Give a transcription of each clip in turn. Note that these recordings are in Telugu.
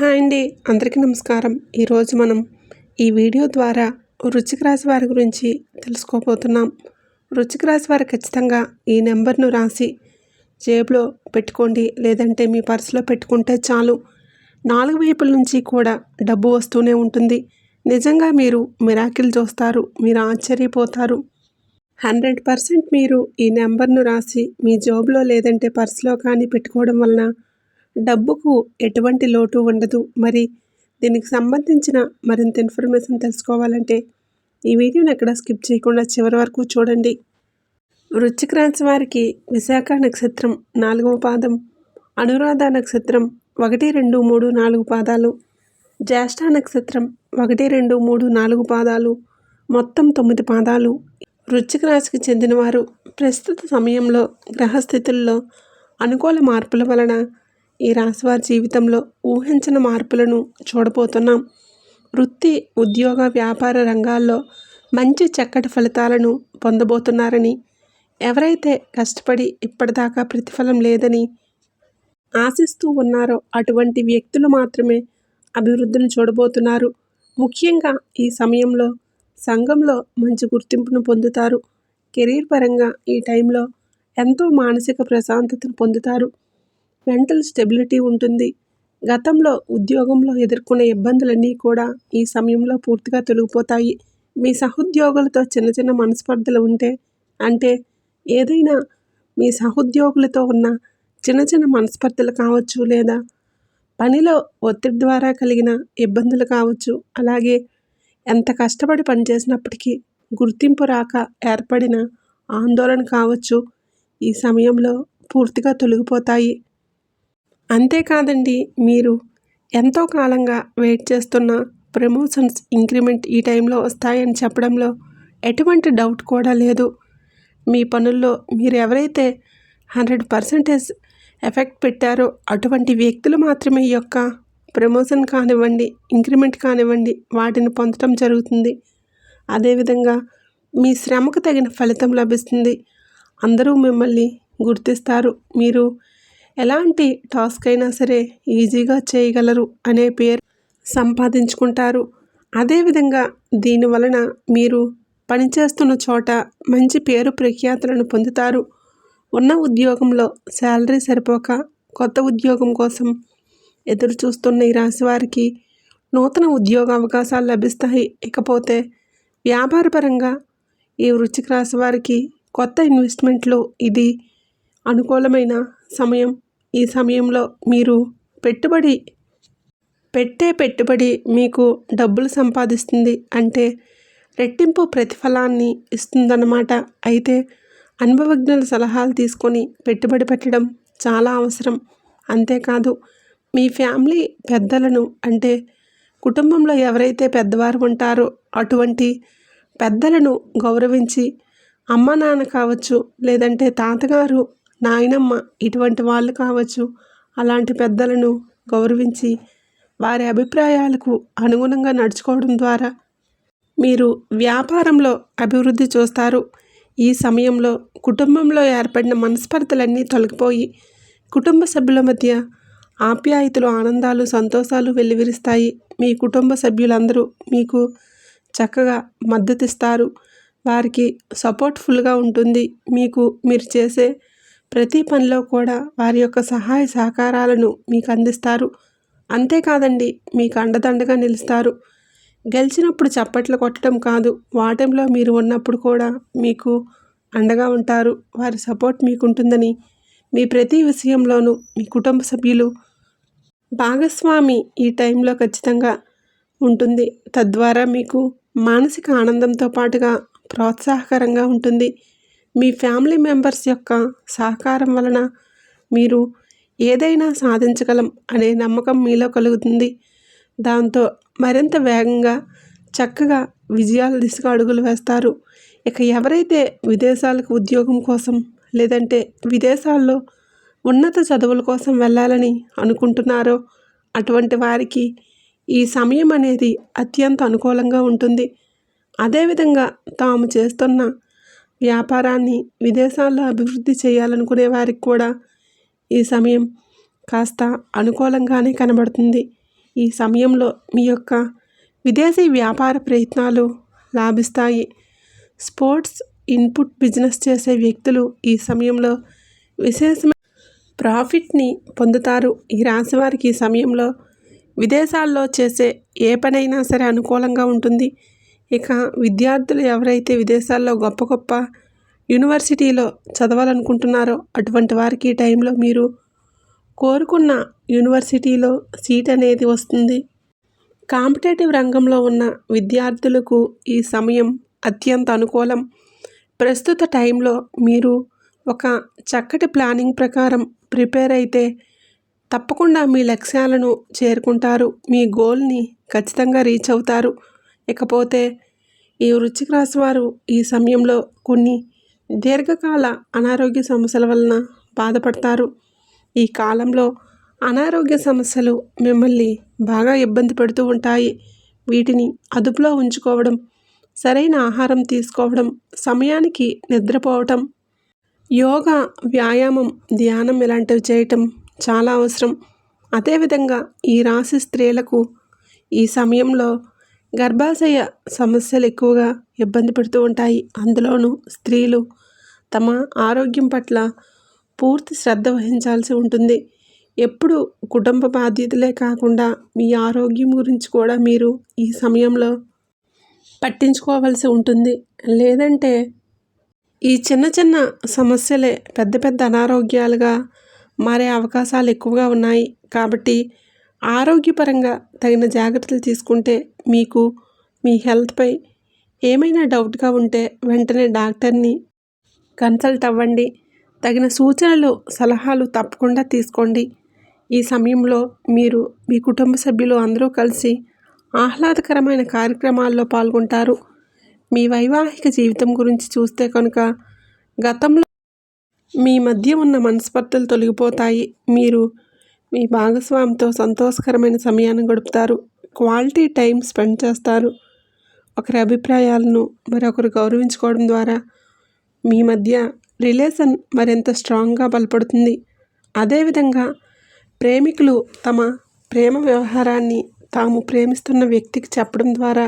హాయ్ అండి. అందరికీ నమస్కారం. ఈరోజు మనం ఈ వీడియో ద్వారా వృశ్చిక రాశి వారి గురించి తెలుసుకోబోతున్నాం. వృశ్చిక రాశి వారు ఖచ్చితంగా ఈ నెంబర్ను రాసి జేబులో పెట్టుకోండి. లేదంటే మీ పర్సులో పెట్టుకుంటే చాలు. నాలుగు వైపుల నుంచి కూడా డబ్బు వస్తూనే ఉంటుంది. నిజంగా మీరు మిరాకిల్ చూస్తారు. మీరు ఆశ్చర్యపోతారు. హండ్రెడ్ పర్సెంట్ మీరు ఈ నెంబర్ను రాసి మీ జోబులో లేదంటే పర్సులో కానీ పెట్టుకోవడం వలన డబ్బుకు ఎటువంటి లోటు ఉండదు. మరి దీనికి సంబంధించిన మరింత ఇన్ఫర్మేషన్ తెలుసుకోవాలంటే ఈ వీడియోని ఎక్కడ స్కిప్ చేయకుండా చివరి వరకు చూడండి. వృశ్చిక రాశి వారికి విశాఖ నక్షత్రం నాలుగవ పాదం అనురాధ నక్షత్రం ఒకటి రెండు మూడు నాలుగు పాదాలు జ్యేష్ఠ నక్షత్రం ఒకటి రెండు మూడు నాలుగు పాదాలు మొత్తం తొమ్మిది పాదాలు. వృశ్చిక రాశికి చెందినవారు ప్రస్తుత సమయంలో గ్రహస్థితుల్లో అనుకూల మార్పుల వలన ఈ రాశివారి జీవితంలో ఊహించని మార్పులను చూడబోతున్నాం. వృత్తి ఉద్యోగ వ్యాపార రంగాల్లో మంచి చక్కటి ఫలితాలను పొందబోతున్నారని ఎవరైతే కష్టపడి ఇప్పటిదాకా ప్రతిఫలం లేదని ఆశిస్తూ ఉన్నారో అటువంటి వ్యక్తులు మాత్రమే అభివృద్ధిని చూడబోతున్నారు. ముఖ్యంగా ఈ సమయంలో సంఘంలో మంచి గుర్తింపును పొందుతారు. కెరీర్ పరంగా ఈ టైంలో ఎంతో మానసిక ప్రశాంతతను పొందుతారు. మెంటల్ స్టెబిలిటీ ఉంటుంది. గతంలో ఉద్యోగంలో ఎదుర్కొనే ఇబ్బందులన్నీ కూడా ఈ సమయంలో పూర్తిగా తొలగిపోతాయి. మీ సహోద్యోగులతో చిన్న చిన్న మనస్పర్ధలు ఉంటే అంటే ఏదైనా మీ సహోద్యోగులతో ఉన్న చిన్న చిన్న మనస్పర్ధలు కావచ్చు లేదా పనిలో ఒత్తిడి ద్వారా కలిగిన ఇబ్బందులు కావచ్చు. అలాగే ఎంత కష్టపడి పనిచేసినప్పటికీ గుర్తింపు రాక ఏర్పడిన ఆందోళన కావచ్చు. ఈ సమయంలో పూర్తిగా తొలగిపోతాయి. అంతేకాదండి మీరు ఎంతో కాలంగా వెయిట్ చేస్తున్న ప్రమోషన్స్ ఇంక్రిమెంట్ ఈ టైంలో వస్తాయని చెప్పడంలో ఎటువంటి డౌట్ కూడా లేదు. మీ పనుల్లో మీరు ఎవరైతే హండ్రెడ్ పర్సెంటేజ్ ఎఫెక్ట్ పెట్టారో అటువంటి వ్యక్తులు మాత్రమే ఈ యొక్క ప్రమోషన్ కానివ్వండి ఇంక్రిమెంట్ కానివ్వండి వాటిని పొందడం జరుగుతుంది. అదేవిధంగా మీ శ్రమకు తగిన ఫలితం లభిస్తుంది. అందరూ మిమ్మల్ని గుర్తిస్తారు. మీరు ఎలాంటి టాస్క్ అయినా సరే ఈజీగా చేయగలరు అనే పేరు సంపాదించుకుంటారు. అదేవిధంగా దీనివలన మీరు పనిచేస్తున్న చోట మంచి పేరు ప్రఖ్యాతులను పొందుతారు. ఉన్న ఉద్యోగంలో శాలరీ సరిపోక కొత్త ఉద్యోగం కోసం ఎదురు చూస్తున్న ఈ రాశివారికి నూతన ఉద్యోగ అవకాశాలు లభిస్తాయి. ఇకపోతే వ్యాపారపరంగా ఈ వృశ్చిక రాశి వారికి కొత్త ఇన్వెస్ట్మెంట్లు ఇది అనుకూలమైన సమయం ఈ సమయంలో మీరు పెట్టుబడి పెట్టే పెట్టుబడి మీకు డబ్బులు సంపాదిస్తుంది అంటే రెట్టింపు ప్రతిఫలాన్ని ఇస్తుందన్నమాట. అయితే అనుభవజ్ఞుల సలహాలు తీసుకొని పెట్టుబడి పెట్టడం చాలా అవసరం. అంతేకాదు మీ ఫ్యామిలీ పెద్దలను అంటే కుటుంబంలో ఎవరైతే పెద్దవారు ఉంటారో అటువంటి పెద్దలను గౌరవించి అమ్మ నాన్న కావచ్చు లేదంటే తాతగారు నాయనమ్మ ఇటువంటి వాళ్ళు కావచ్చు. అలాంటి పెద్దలను గౌరవించి వారి అభిప్రాయాలకు అనుగుణంగా నడుచుకోవడం ద్వారా మీరు వ్యాపారంలో అభివృద్ధి చూస్తారు. ఈ సమయంలో కుటుంబంలో ఏర్పడిన మనస్పర్ధలన్నీ తొలగిపోయి కుటుంబ సభ్యుల మధ్య ఆప్యాయతలు ఆనందాలు సంతోషాలు వెల్లివిరుస్తాయి. మీ కుటుంబ సభ్యులందరూ మీకు చక్కగా మద్దతిస్తారు. వారికి సపోర్ట్ఫుల్గా ఉంటుంది. మీకు మీరు చేసే ప్రతి పనిలో కూడా వారి యొక్క సహాయ సహకారాలను మీకు అందిస్తారు. అంతేకాదండి మీకు అండదండగా నిలుస్తారు. గెలిచినప్పుడు చప్పట్లు కొట్టడం కాదు వాటంలో మీరు ఉన్నప్పుడు కూడా మీకు అండగా ఉంటారు. వారి సపోర్ట్ మీకు ఉంటుందని మీ ప్రతి విషయంలోనూ మీ కుటుంబ సభ్యులు భాగస్వామి ఈ టైంలో ఖచ్చితంగా ఉంటుంది. తద్వారా మీకు మానసిక ఆనందంతో పాటుగా ప్రోత్సాహకరంగా ఉంటుంది. మీ ఫ్యామిలీ మెంబర్స్ యొక్క సహకారం వలన మీరు ఏదైనా సాధించగలం అనే నమ్మకం మీలో కలుగుతుంది. దాంతో మరింత వేగంగా చక్కగా విజయాల దిశగా అడుగులు వేస్తారు. ఇక ఎవరైతే విదేశాలకు ఉద్యోగం కోసం లేదంటే విదేశాల్లో ఉన్నత చదువుల కోసం వెళ్ళాలని అనుకుంటున్నారో అటువంటి వారికి ఈ సమయం అనేది అత్యంత అనుకూలంగా ఉంటుంది. అదేవిధంగా తాము చేస్తున్న వ్యాపారాన్ని విదేశాల్లో అభివృద్ధి చేయాలనుకునే వారికి కూడా ఈ సమయం కాస్త అనుకూలంగానే కనబడుతుంది. ఈ సమయంలో మీ యొక్క విదేశీ వ్యాపార ప్రయత్నాలు లాభిస్తాయి. స్పోర్ట్స్ ఇన్పుట్ బిజినెస్ చేసే వ్యక్తులు ఈ సమయంలో విశేషమైన ప్రాఫిట్ని పొందుతారు. ఈ రాశి వారికి ఈ సమయంలో విదేశాల్లో చేసే ఏ పనైనా సరే అనుకూలంగా ఉంటుంది. ఇక విద్యార్థులు ఎవరైతే విదేశాల్లో గొప్ప గొప్ప యూనివర్సిటీలో చదవాలనుకుంటున్నారో అటువంటి వారికి ఈ టైంలో మీరు కోరుకున్న యూనివర్సిటీలో సీట్ అనేది వస్తుంది. కాంపిటేటివ్ రంగంలో ఉన్న విద్యార్థులకు ఈ సమయం అత్యంత అనుకూలం. ప్రస్తుత టైంలో మీరు ఒక చక్కటి ప్లానింగ్ ప్రకారం ప్రిపేర్ అయితే తప్పకుండా మీ లక్ష్యాలను చేరుకుంటారు. మీ గోల్ని ఖచ్చితంగా రీచ్ అవుతారు. ఇకపోతే ఈ వృశ్చిక రాశి వారు ఈ సమయంలో కొన్ని దీర్ఘకాల అనారోగ్య సమస్యల వలన బాధపడతారు. ఈ కాలంలో అనారోగ్య సమస్యలు మిమ్మల్ని బాగా ఇబ్బంది పెడుతూ ఉంటాయి. వీటిని అదుపులో ఉంచుకోవడం సరైన ఆహారం తీసుకోవడం సమయానికి నిద్రపోవటం యోగా వ్యాయామం ధ్యానం ఇలాంటివి చేయటం చాలా అవసరం. అదేవిధంగా ఈ రాశి స్త్రీలకు ఈ సమయంలో గర్భాశయ సమస్యలు ఎక్కువగా ఇబ్బంది పెడుతూ ఉంటాయి. అందులోనూ స్త్రీలు తమ ఆరోగ్యం పట్ల పూర్తి శ్రద్ధ వహించాల్సి ఉంటుంది. ఎప్పుడు కుటుంబ బాధ్యతలే కాకుండా మీ ఆరోగ్యం గురించి కూడా మీరు ఈ సమయంలో పట్టించుకోవాల్సి ఉంటుంది. లేదంటే ఈ చిన్న చిన్న సమస్యలే పెద్ద పెద్ద అనారోగ్యాలుగా మారే అవకాశాలు ఎక్కువగా ఉన్నాయి. కాబట్టి ఆరోగ్యపరంగా తగిన జాగ్రత్తలు తీసుకుంటే మీకు మీ హెల్త్పై ఏమైనా డౌట్గా ఉంటే వెంటనే డాక్టర్ని కన్సల్ట్ అవ్వండి. తగిన సూచనలు సలహాలు తప్పకుండా తీసుకోండి. ఈ సమయంలో మీరు మీ కుటుంబ సభ్యులు అందరూ కలిసి ఆహ్లాదకరమైన కార్యక్రమాల్లో పాల్గొంటారు. మీ వైవాహిక జీవితం గురించి చూస్తే కనుక గతంలో మీ మధ్య ఉన్న మనస్పర్ధలు తొలగిపోతాయి. మీరు మీ భాగస్వామితో సంతోషకరమైన సమయాన్ని గడుపుతారు. క్వాలిటీ టైం స్పెండ్ చేస్తారు. ఒకరి అభిప్రాయాలను మరొకరు గౌరవించుకోవడం ద్వారా మీ మధ్య రిలేషన్ మరింత స్ట్రాంగ్గా బలపడుతుంది. అదేవిధంగా ప్రేమికులు తమ ప్రేమ వ్యవహారాన్ని తాము ప్రేమిస్తున్న వ్యక్తికి చెప్పడం ద్వారా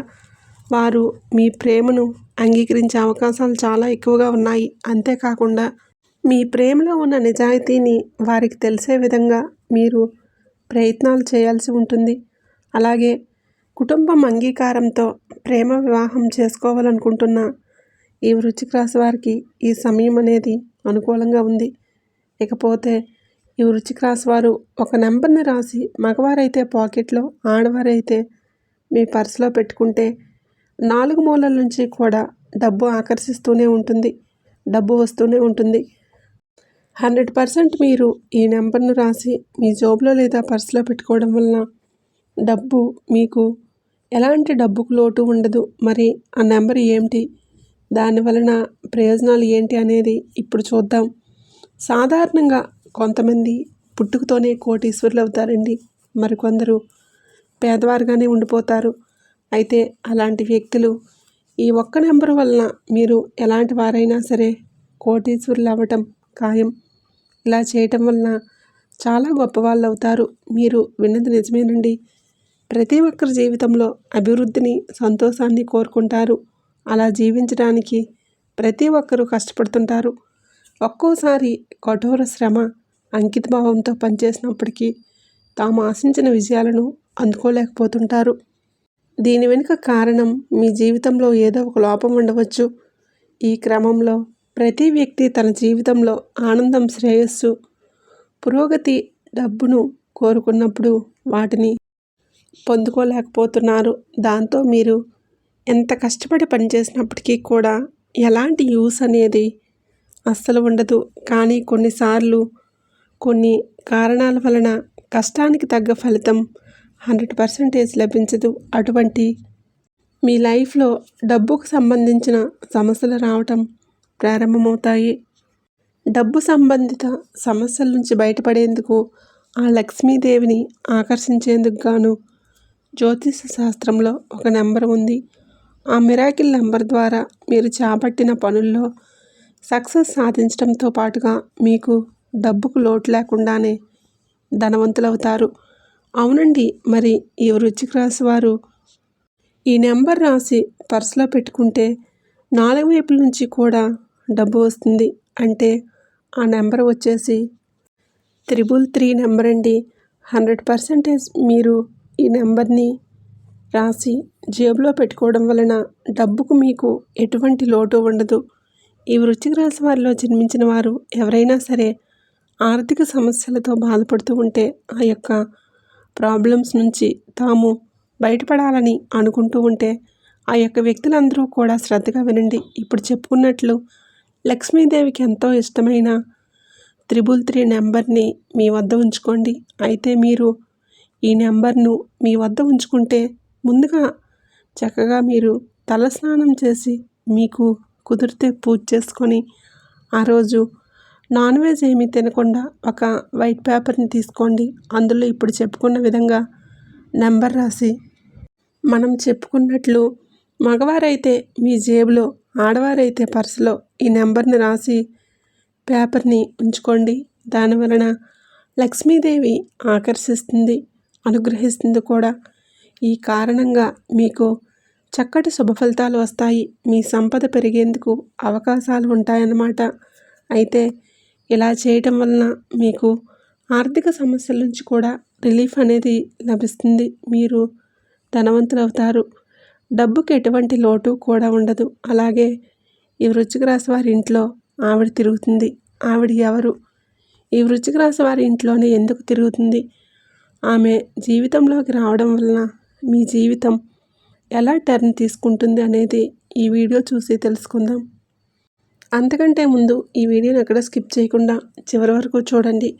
వారు మీ ప్రేమను అంగీకరించే అవకాశాలు చాలా ఎక్కువగా ఉన్నాయి. అంతేకాకుండా మీ ప్రేమలో ఉన్న నిజాయితీని వారికి తెలిసే విధంగా మీరు ప్రయత్నాలు చేయాల్సి ఉంటుంది. అలాగే కుటుంబం అంగీకారంతో ప్రేమ వివాహం చేసుకోవాలనుకుంటున్న ఈ వృశ్చిక రాశి వారికి ఈ సమయం అనేది అనుకూలంగా ఉంది. ఇకపోతే ఈ వృశ్చిక రాశి వారు ఒక నెంబర్ని రాసి మగవారైతే పాకెట్లో ఆడవారైతే మీ పర్సులో పెట్టుకుంటే నాలుగు మూలల నుంచి కూడా డబ్బు ఆకర్షిస్తూనే ఉంటుంది. డబ్బు వస్తూనే ఉంటుంది. హండ్రెడ్ పర్సెంట్ మీరు ఈ నెంబర్ను రాసి మీ జోబులో లేదా పర్సులో పెట్టుకోవడం వలన డబ్బు మీకు ఎలాంటి డబ్బుకు లోటు ఉండదు. మరి ఆ నెంబర్ ఏమిటి? దాని వలన ప్రయోజనాలు ఏంటి అనేది ఇప్పుడు చూద్దాం. సాధారణంగా కొంతమంది పుట్టుకతోనే కోటీశ్వరులు అవుతారండి. మరికొందరు పేదవారుగానే ఉండిపోతారు. అయితే అలాంటి వ్యక్తులు ఈ ఒక్క నెంబర్ వలన మీరు ఎలాంటి వారైనా సరే కోటీశ్వరులు అవ్వటం ఖాయం. ఇలా చేయటం వలన చాలా గొప్పవాళ్ళు అవుతారు మీరు విన్నది నిజమేనండి. ప్రతి ఒక్కరి జీవితంలో అభివృద్ధిని సంతోషాన్ని కోరుకుంటారు. అలా జీవించడానికి ప్రతి ఒక్కరూ కష్టపడుతుంటారు. ఒక్కోసారి కఠోర శ్రమ అంకితభావంతో పనిచేసినప్పటికీ తాము ఆశించిన విజయాలను అందుకోలేకపోతుంటారు. దీని వెనుక కారణం మీ జీవితంలో ఏదో ఒక లోపం ఉండవచ్చు. ఈ క్రమంలో ప్రతి వ్యక్తి తన జీవితంలో ఆనందం శ్రేయస్సు పురోగతి డబ్బును కోరుకున్నప్పుడు వాటిని పొందుకోలేకపోతున్నారు. దాంతో మీరు ఎంత కష్టపడి పనిచేసినప్పటికీ కూడా ఎలాంటి యూస్ అనేది అస్సలు ఉండదు. కానీ కొన్నిసార్లు కొన్ని కారణాల వలన కష్టానికి తగ్గ ఫలితం హండ్రెడ్ పర్సెంటేజ్ లభించదు. అటువంటి మీ లైఫ్లో డబ్బుకు సంబంధించిన సమస్యలు రావటం ప్రారంభమవుతాయి. డబ్బు సంబంధిత సమస్యల నుంచి బయటపడేందుకు ఆ లక్ష్మీదేవిని ఆకర్షించేందుకు గాను జ్యోతిష శాస్త్రంలో ఒక నెంబర్ ఉంది. ఆ మిరాకిల్ నెంబర్ ద్వారా మీరు చేపట్టిన పనుల్లో సక్సెస్ సాధించడంతో పాటుగా మీకు డబ్బుకు లోటు లేకుండానే ధనవంతులవుతారు. అవునండి మరి ఈ వృచ్చిక రాశి వారు ఈ నెంబర్ రాసి పర్సులో పెట్టుకుంటే నాలుగు వైపుల నుంచి కూడా డబ్బు వస్తుంది అంటే ఆ నెంబర్ వచ్చేసి త్రిబుల్ త్రీ నెంబర్ అండి. హండ్రెడ్ పర్సెంటేజ్ మీరు ఈ నెంబర్ని రాసి జేబులో పెట్టుకోవడం వలన డబ్బుకు మీకు ఎటువంటి లోటు ఉండదు. ఈ వృశ్చిక రాశి వారిలో జన్మించిన వారు ఎవరైనా సరే ఆర్థిక సమస్యలతో బాధపడుతూ ఉంటే ఆ యొక్క ప్రాబ్లమ్స్ నుంచి తాము బయటపడాలని అనుకుంటూ ఉంటే ఆ యొక్క వ్యక్తులందరూ కూడా శ్రద్ధగా వినండి. ఇప్పుడు చెప్పుకున్నట్లు లక్ష్మీదేవికి ఎంతో ఇష్టమైన త్రిబుల్ త్రీ నెంబర్ని మీ వద్ద ఉంచుకోండి. అయితే మీరు ఈ నెంబర్ను మీ వద్ద ఉంచుకుంటే ముందుగా చక్కగా మీరు తలస్నానం చేసి మీకు కుదిరితే పూజ చేసుకొని ఆ రోజు నాన్ వెజ్ ఏమీ తినకుండా ఒక వైట్ పేపర్ని తీసుకోండి. అందులో ఇప్పుడు చెప్పుకున్న విధంగా నెంబర్ రాసి మనం చెప్పుకున్నట్లు మగవారైతే మీ జేబులో ఆడవారైతే పర్సులో ఈ నెంబర్ని రాసి పేపర్ని ఉంచుకోండి. దాని వలన లక్ష్మీదేవి ఆకర్షిస్తుంది అనుగ్రహిస్తుంది కూడా. ఈ కారణంగా మీకు చక్కటి శుభ ఫలితాలు వస్తాయి. మీ సంపద పెరిగేందుకు అవకాశాలు ఉంటాయన్నమాట. అయితే ఇలా చేయటం వలన మీకు ఆర్థిక సమస్యల నుంచి కూడా రిలీఫ్ అనేది లభిస్తుంది. మీరు ధనవంతులు అవుతారు డబ్బుకి ఎటువంటి లోటు కూడా ఉండదు. అలాగే ఈ వృశ్చిక రాశి వారి ఇంట్లో ఆవిడ తిరుగుతుంది. ఆవిడ ఎవరు? ఈ వృశ్చిక రాశి వారి ఇంట్లోనే ఎందుకు తిరుగుతుంది? ఆమె జీవితంలోకి రావడం వలన మీ జీవితం ఎలా టర్న్ తీసుకుంటుంది అనేది ఈ వీడియో చూసి తెలుసుకుందాం. అంతకంటే ముందు ఈ వీడియోని ఎక్కడ స్కిప్ చేయకుండా చివరి వరకు చూడండి.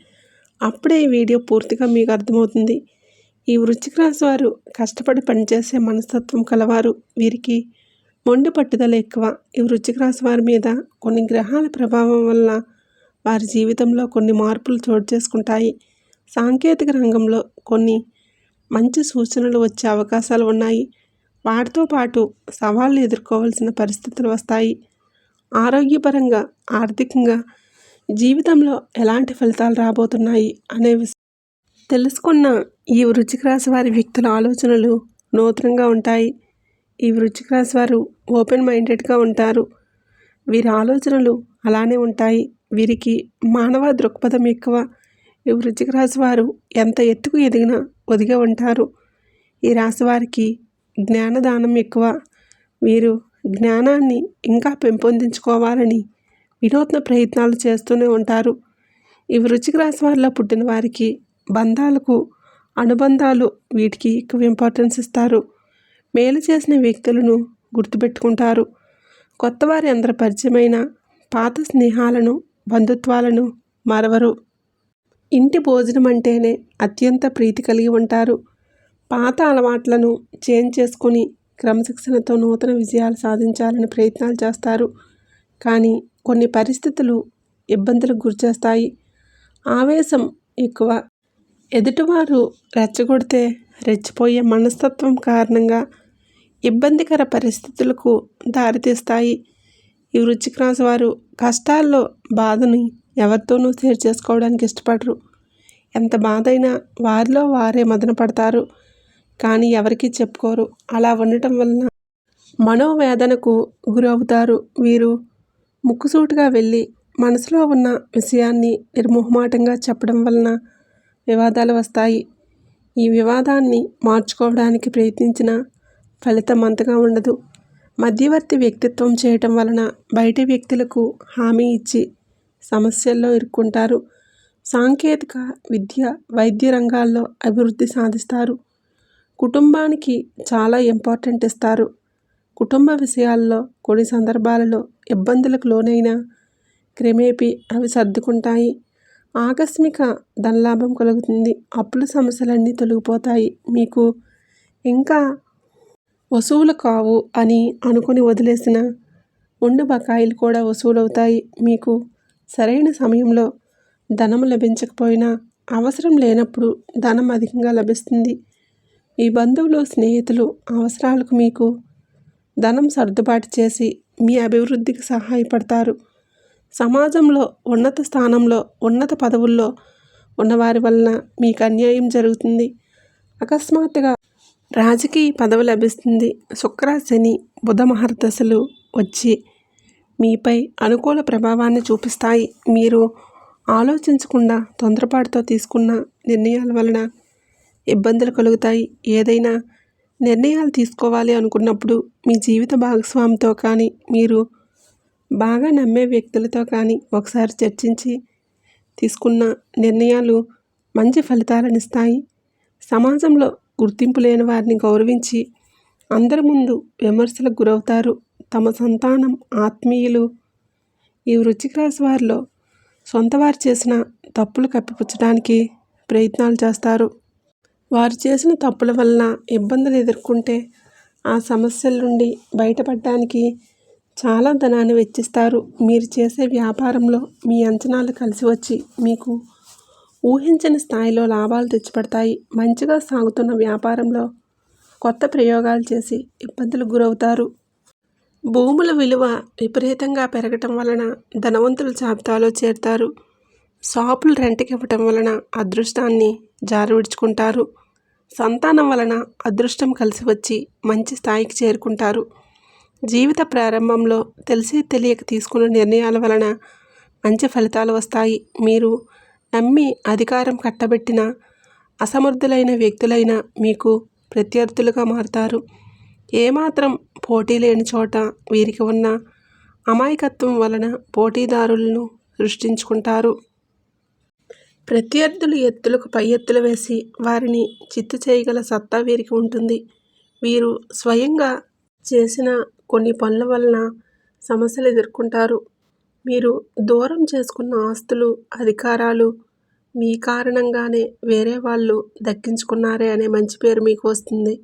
అప్పుడే ఈ వీడియో పూర్తిగా మీకు అర్థమవుతుంది. ఈ వృశ్చిక రాశి వారు కష్టపడి పనిచేసే మనస్తత్వం కలవారు. వీరికి మొండి పట్టుదల ఎక్కువ. ఈ వృశ్చిక రాశి వారి మీద కొన్ని గ్రహాల ప్రభావం వల్ల వారి జీవితంలో కొన్ని మార్పులు చోటు చేసుకుంటాయి. సాంకేతిక రంగంలో కొన్ని మంచి సూచనలు వచ్చే అవకాశాలు ఉన్నాయి. వాటితో పాటు సవాళ్ళు ఎదుర్కోవాల్సిన పరిస్థితులు వస్తాయి. ఆరోగ్యపరంగా ఆర్థికంగా జీవితంలో ఎలాంటి ఫలితాలు రాబోతున్నాయి అనే విషయం తెలుసుకున్న ఈ వృచ్చిక రాశి వారి వ్యక్తుల ఆలోచనలు నూతనంగా ఉంటాయి. ఈ వృచ్చిక రాశి వారు ఓపెన్ మైండెడ్గా ఉంటారు. వీరి ఆలోచనలు అలానే ఉంటాయి. వీరికి మానవ దృక్పథం ఎక్కువ. ఈ వృచ్చిక రాశి వారు ఎంత ఎత్తుకు ఎదిగినా ఒదిగా ఉంటారు. ఈ రాశి వారికి జ్ఞానదానం ఎక్కువ. వీరు జ్ఞానాన్ని ఇంకా పెంపొందించుకోవాలని వినూత్న ప్రయత్నాలు చేస్తూనే ఉంటారు. ఈ వృచ్చిక రాశి వారిలో పుట్టిన వారికి బంధాలకు అనుబంధాలు వీటికి ఎక్కువ ఇంపార్టెన్స్ ఇస్తారు. మేలు చేసిన వ్యక్తులను గుర్తుపెట్టుకుంటారు. కొత్త వారి అందరి పరిచయమైన పాత స్నేహాలను బంధుత్వాలను మరవరు. ఇంటి భోజనం అంటేనే అత్యంత ప్రీతి కలిగి ఉంటారు. పాత అలవాట్లను చేంజ్ చేసుకుని క్రమశిక్షణతో నూతన విజయాలు సాధించాలని ప్రయత్నాలు చేస్తారు. కానీ కొన్ని పరిస్థితులు ఇబ్బందులకు గురిచేస్తాయి. ఆవేశం ఎక్కువ ఎదుటివారు రెచ్చగొడితే రెచ్చిపోయే మనస్తత్వం కారణంగా ఇబ్బందికర పరిస్థితులకు దారితీస్తాయి. ఈ వృచ్చిక రాశి వారు కష్టాల్లో బాధని ఎవరితోనూ షేర్ చేసుకోవడానికి ఇష్టపడరు. ఎంత బాధ అయినా వారిలో వారే మదన పడతారు. కానీ ఎవరికీ చెప్పుకోరు. అలా ఉండటం వలన మనోవేదనకు గురవుతారు వీరు. ముక్కుసూటిగా వెళ్ళి మనసులో ఉన్న విషయాన్ని నిర్మోహమాటంగా చెప్పడం వలన వివాదాలు వస్తాయి. ఈ వివాదాన్ని మార్చుకోవడానికి ప్రయత్నించిన ఫలితం అంతగా ఉండదు. మధ్యవర్తి వ్యక్తిత్వం చేయటం వలన బయటి వ్యక్తులకు హామీ ఇచ్చి సమస్యల్లో ఇరుక్కుంటారు. సాంకేతిక విద్య వైద్య రంగాల్లో అభివృద్ధి సాధిస్తారు. కుటుంబానికి చాలా ఇంపార్టెంట్ ఇస్తారు. కుటుంబ విషయాల్లో కొన్ని సందర్భాలలో ఇబ్బందులకు లోనైన క్రమేపీ అవి సర్దుకుంటాయి. ఆకస్మిక ధనలాభం కలుగుతుంది. అప్పుల సమస్యలన్నీ తొలగిపోతాయి. మీకు ఇంకా వసూలు కావు అని అనుకుని వదిలేసిన ఉండు బకాయిలు కూడా వసూలవుతాయి. మీకు సరైన సమయంలో ధనం లభించకపోయినా అవసరం లేనప్పుడు ధనం అధికంగా లభిస్తుంది. మీ బంధువులు స్నేహితులు అవసరాలకు మీకు ధనం సర్దుబాటు చేసి మీ అభివృద్ధికి సహాయపడతారు. సమాజంలో ఉన్నత స్థానంలో ఉన్నత పదవుల్లో ఉన్నవారి వలన మీకు అన్యాయం జరుగుతుంది. అకస్మాత్తుగా రాజకీయ పదవి లభిస్తుంది. శుక్ర శని బుధ మహర్దశలు వచ్చి మీపై అనుకూల ప్రభావాన్ని చూపిస్తాయి. మీరు ఆలోచించకుండా తొందరపాటుతో తీసుకున్న నిర్ణయాల వలన ఇబ్బందులు కలుగుతాయి. ఏదైనా నిర్ణయాలు తీసుకోవాలి అనుకున్నప్పుడు మీ జీవిత భాగస్వామితో కానీ మీరు బాగా నమ్మే వ్యక్తులతో కానీ ఒకసారి చర్చించి తీసుకున్న నిర్ణయాలు మంచి ఫలితాలను ఇస్తాయి. సమాజంలో గుర్తింపు లేని వారిని గౌరవించి అందరి ముందు విమర్శలకు గురవుతారు. తమ సంతానం ఆత్మీయులు ఈ వృశ్చిక రాశి వారిలో సొంతవారు చేసిన తప్పులు కప్పిపుచ్చడానికి ప్రయత్నాలు చేస్తారు. వారు చేసిన తప్పుల వలన ఇబ్బందులు ఎదుర్కొంటే ఆ సమస్యల నుండి బయటపడడానికి చాలా ధనాన్ని వెచ్చిస్తారు. మీరు చేసే వ్యాపారంలో మీ అంచనాలు కలిసి వచ్చి మీకు ఊహించని స్థాయిలో లాభాలు తెచ్చిపెడతాయి. మంచిగా సాగుతున్న వ్యాపారంలో కొత్త ప్రయోగాలు చేసి ఇబ్బందులకు గురవుతారు. భూముల విలువ విపరీతంగా పెరగటం వలన ధనవంతుల జాబితాలో చేరుతారు. షాపులు రెంట్కి ఇవ్వటం వలన అదృష్టాన్ని జారవిడుచుకుంటారు సంతానం వలన అదృష్టం కలిసి వచ్చి మంచి స్థాయికి చేరుకుంటారు. జీవిత ప్రారంభంలో తెలిసి తెలియక తీసుకున్న నిర్ణయాల వలన మంచి ఫలితాలు వస్తాయి. మీరు నమ్మి అధికారం కట్టబెట్టిన అసమర్థులైన వ్యక్తులైన మీకు ప్రత్యర్థులుగా మారుతారు. ఏమాత్రం పోటీ లేని చోట వీరికి ఉన్న అమాయకత్వం వలన పోటీదారులను సృష్టించుకుంటారు. ప్రత్యర్థులు ఎత్తులకు పై ఎత్తులు వేసి వారిని చిత్తు చేయగల సత్తా వీరికి ఉంటుంది. వీరు స్వయంగా చేసిన కొన్ని పనుల వలన సమస్యలు ఎదుర్కొంటారు. మీరు దూరం చేసుకున్న ఆస్తులు అధికారాలు మీ కారణంగానే వేరే వాళ్ళు దక్కించుకున్నారే అనే మంచి పేరు మీకు వస్తుంది.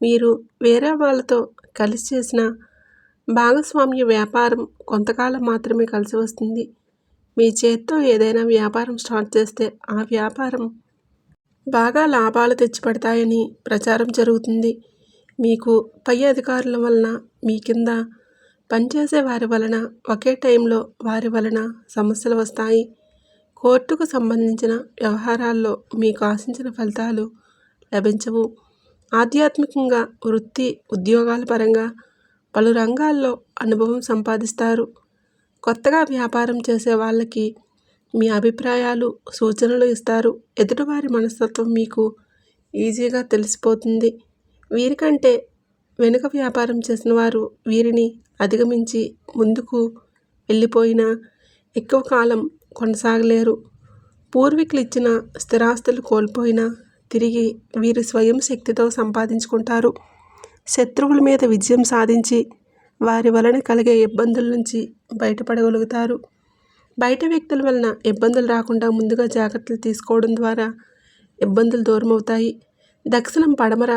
మీరు వేరే వాళ్ళతో కలిసి చేసిన భాగస్వామ్య వ్యాపారం కొంతకాలం మాత్రమే కలిసి వస్తుంది. మీ చేత్తో ఏదైనా వ్యాపారం స్టార్ట్ చేస్తే ఆ వ్యాపారం బాగా లాభాలు తెచ్చిపెడతాయని ప్రచారం జరుగుతుంది. మీకు పై అధికారుల వలన మీ కింద పనిచేసే వారి వలన ఒకే టైంలో వారి వలన సమస్యలు వస్తాయి. కోర్టుకు సంబంధించిన వ్యవహారాల్లో మీకు ఆశించిన ఫలితాలు లభించవు. ఆధ్యాత్మికంగా వృత్తి ఉద్యోగాల పరంగా పలు రంగాల్లో అనుభవం సంపాదిస్తారు. కొత్తగా వ్యాపారం చేసే వాళ్ళకి మీ అభిప్రాయాలు సూచనలు ఇస్తారు. ఎదుటివారి మనస్తత్వం మీకు ఈజీగా తెలిసిపోతుంది. వీరికంటే వెనుక వ్యాపారం చేసిన వారు వీరిని అధిగమించి ముందుకు వెళ్ళిపోయినా ఎక్కువ కాలం కొనసాగలేరు. పూర్వీకులు ఇచ్చిన స్థిరాస్తులు కోల్పోయినా తిరిగి వీరు స్వయం శక్తితో సంపాదించుకుంటారు. శత్రువుల మీద విజయం సాధించి వారి వలన కలిగే ఇబ్బందుల నుంచి బయటపడగలుగుతారు. బయట వ్యక్తుల వలన ఇబ్బందులు రాకుండా ముందుగా జాగ్రత్తలు తీసుకోవడం ద్వారా ఇబ్బందులు దూరమవుతాయి. దక్షిణం పడమర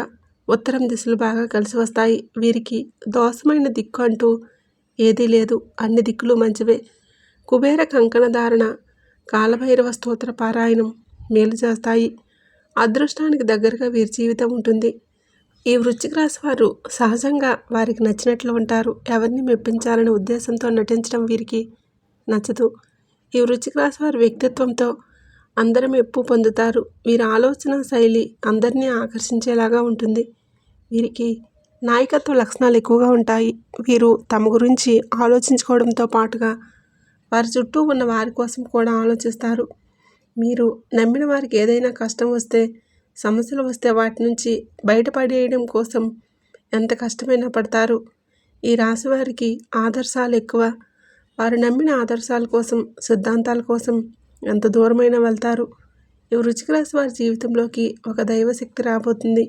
ఉత్తరం దిశలు బాగా కలిసి వస్తాయి. వీరికి దోషమైన దిక్కు అంటూ ఏదీ లేదు. అన్ని దిక్కులు మంచివే. కుబేర కంకణ ధారణ కాలభైరవ స్తోత్ర పారాయణం మేలు చేస్తాయి. అదృష్టానికి దగ్గరగా వీరి జీవితం ఉంటుంది. ఈ వృశ్చిక రాశి వారు సహజంగా వారికి నచ్చినట్లు ఉంటారు. ఎవరిని మెప్పించాలనే ఉద్దేశంతో నటించడం వీరికి నచ్చదు. ఈ వృశ్చిక రాశి వారి వ్యక్తిత్వంతో అందరం మెప్పు పొందుతారు. వీరి ఆలోచన శైలి అందరినీ ఆకర్షించేలాగా ఉంటుంది. వీరికి నాయకత్వ లక్షణాలు ఎక్కువగా ఉంటాయి. వీరు తమ గురించి ఆలోచించుకోవడంతో పాటుగా వారి చుట్టూ ఉన్న వారి కోసం కూడా ఆలోచిస్తారు. మీరు నమ్మిన వారికి ఏదైనా కష్టం వస్తే సమస్యలు వస్తే వాటి నుంచి బయటపడేయడం కోసం ఎంత కష్టమైనా పడతారు. ఈ రాశి వారికి ఆదర్శాలు ఎక్కువ. వారు నమ్మిన ఆదర్శాల కోసం సిద్ధాంతాల కోసం ఎంత దూరమైనా వెళ్తారు. ఈ వృచ్చిక రాశి వారి జీవితంలోకి ఒక దైవశక్తి రాబోతుంది.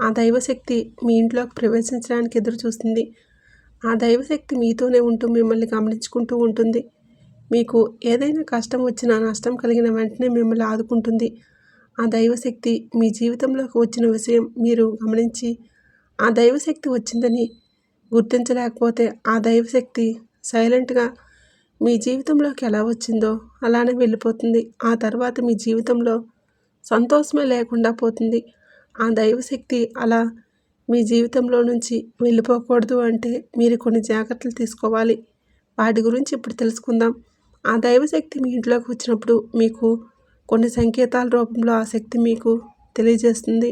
ఆ దైవశక్తి మీ ఇంట్లోకి ప్రవేశించడానికి ఎదురు చూస్తుంది ఆ దైవశక్తి మీతోనే ఉంటూ మిమ్మల్ని గమనించుకుంటూ ఉంటుంది. మీకు ఏదైనా కష్టం వచ్చినా నష్టం కలిగిన వెంటనే మిమ్మల్ని ఆదుకుంటుంది. ఆ దైవశక్తి మీ జీవితంలోకి వచ్చిన విషయం మీరు గమనించి ఆ దైవశక్తి వచ్చిందని గుర్తించలేకపోతే ఆ దైవశక్తి సైలెంట్గా మీ జీవితంలోకి ఎలా వచ్చిందో అలానే వెళ్ళిపోతుంది. ఆ తర్వాత మీ జీవితంలో సంతోషమే లేకుండా పోతుంది. ఆ దైవశక్తి అలా మీ జీవితంలో నుంచి వెళ్ళిపోకూడదు అంటే మీరు కొన్ని జాగ్రత్తలు తీసుకోవాలి. వాటి గురించి ఇప్పుడు తెలుసుకుందాం. ఆ దైవశక్తి మీ ఇంట్లోకి వచ్చినప్పుడు మీకు కొన్ని సంకేతాల రూపంలో ఆ శక్తి మీకు తెలియజేస్తుంది.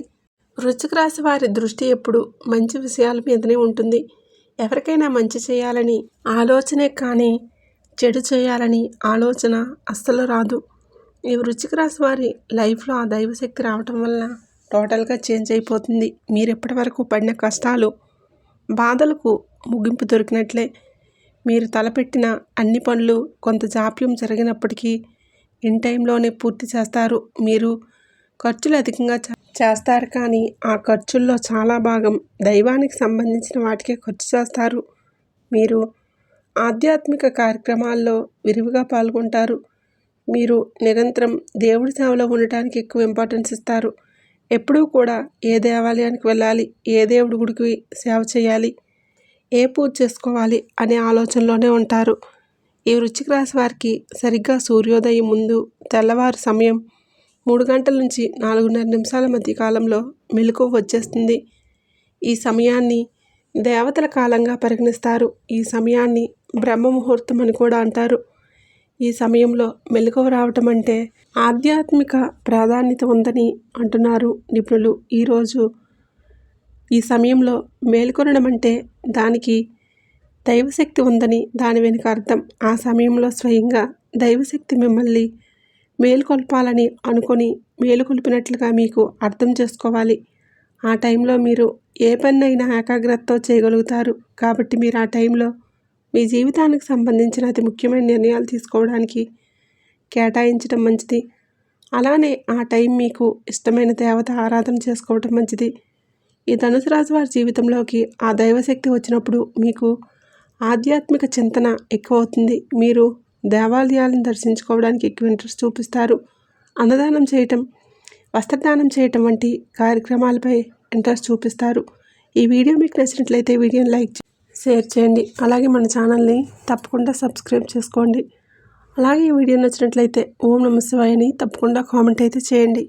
వృశ్చిక రాశి వారి దృష్టి ఎప్పుడు మంచి విషయాల మీదనే ఉంటుంది. ఎవరికైనా మంచి చేయాలని ఆలోచనే కానీ చెడు చేయాలని ఆలోచన అస్సలు రాదు. ఈ వృశ్చిక రాశి వారి లైఫ్లో ఆ దైవశక్తి రావటం వల్ల టోటల్గా చేంజ్ అయిపోతుంది. మీరు ఎప్పటి వరకు పడిన కష్టాలు బాధలకు ముగింపు దొరికినట్లే. మీరు తలపెట్టిన అన్ని పనులు కొంత జాప్యం జరిగినప్పటికీ ఇన్ టైంలోనే పూర్తి చేస్తారు. మీరు ఖర్చులు అధికంగా చేస్తారు కానీ ఆ ఖర్చుల్లో చాలా భాగం దైవానికి సంబంధించిన వాటికే ఖర్చు చేస్తారు. మీరు ఆధ్యాత్మిక కార్యక్రమాల్లో విరివిగా పాల్గొంటారు. మీరు నిరంతరం దేవుడి సేవలో ఉండటానికి ఎక్కువ ఇంపార్టెన్స్ ఇస్తారు. ఎప్పుడూ కూడా ఏ దేవాలయానికి వెళ్ళాలి ఏ దేవుడి గుడికి సేవ చేయాలి ఏ పూజ చేసుకోవాలి అనే ఆలోచనలోనే ఉంటారు. ఈ వృశ్చిక రాశి వారికి సరిగ్గా సూర్యోదయం ముందు తెల్లవారు సమయం మూడు గంటల నుంచి నాలుగున్నర నిమిషాల మధ్య కాలంలో మెలకువ వచ్చేస్తుంది. ఈ సమయాన్ని దేవతల కాలంగా పరిగణిస్తారు. ఈ సమయాన్ని బ్రహ్మ ముహూర్తం అని కూడా అంటారు. ఈ సమయంలో మెలకువ రావటం అంటే ఆధ్యాత్మిక ప్రాధాన్యత ఉందని అంటున్నారు నిపుణులు. ఈరోజు ఈ సమయంలో మేల్కొనడం అంటే దానికి దైవశక్తి ఉందని దాని వెనుక అర్థం. ఆ సమయంలో స్వయంగా దైవశక్తి మిమ్మల్ని మేలుకొల్పాలని అనుకొని మేలుకొల్పినట్లుగా మీకు అర్థం చేసుకోవాలి. ఆ టైంలో మీరు ఏ పనైనా ఏకాగ్రతతో చేయగలుగుతారు. కాబట్టి మీరు ఆ టైంలో మీ జీవితానికి సంబంధించిన అతి ముఖ్యమైన నిర్ణయాలు తీసుకోవడానికి కేటాయించడం మంచిది. అలానే ఆ టైం మీకు ఇష్టమైన దేవత ఆరాధన చేసుకోవటం మంచిది. ఈ ధనుసు రాశి వారి జీవితంలోకి ఆ దైవశక్తి వచ్చినప్పుడు మీకు ఆధ్యాత్మిక చింతన ఎక్కువ అవుతుంది మీరు దేవాలయాలను దర్శించుకోవడానికి ఎక్కువ ఇంట్రెస్ట్ చూపిస్తారు. అన్నదానం చేయటం వస్త్రదానం చేయటం వంటి కార్యక్రమాలపై ఇంట్రెస్ట్ చూపిస్తారు. ఈ వీడియో మీకు నచ్చినట్లయితే వీడియోని లైక్ షేర్ చేయండి. అలాగే మన ఛానల్ని తప్పకుండా సబ్స్క్రైబ్ చేసుకోండి. అలాగే ఈ వీడియో నచ్చినట్లయితే ఓం నమ తప్పకుండా కామెంట్ అయితే చేయండి.